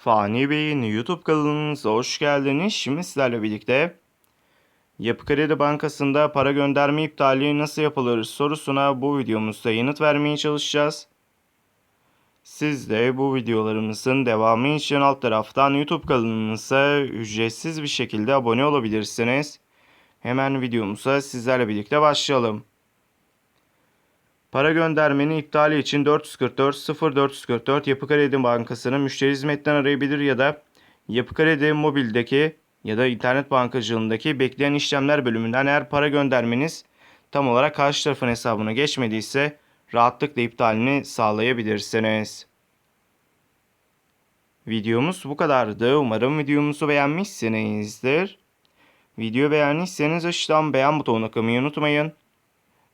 Fani Bey'in YouTube kanalımıza hoş geldiniz. Şimdi sizlerle birlikte Yapı Kredi Bankası'nda para gönderme iptali nasıl yapılır sorusuna bu videomuzda yanıt vermeye çalışacağız. Siz de bu videolarımızın devamı için alt taraftan YouTube kanalımıza ücretsiz bir şekilde abone olabilirsiniz. Hemen videomuza sizlerle birlikte başlayalım. Para göndermenin iptali için 444 0444 Yapı Kredi Bankası'nın müşteri hizmetten arayabilir ya da Yapı Kredi mobildeki ya da internet bankacılığındaki bekleyen işlemler bölümünden eğer para göndermeniz tam olarak karşı tarafın hesabına geçmediyse rahatlıkla iptalini sağlayabilirsiniz. Videomuz bu kadardı. Umarım videomuzu beğenmişsinizdir. Video beğendiyseniz aşağıdan beğen butonuna kılmayı unutmayın.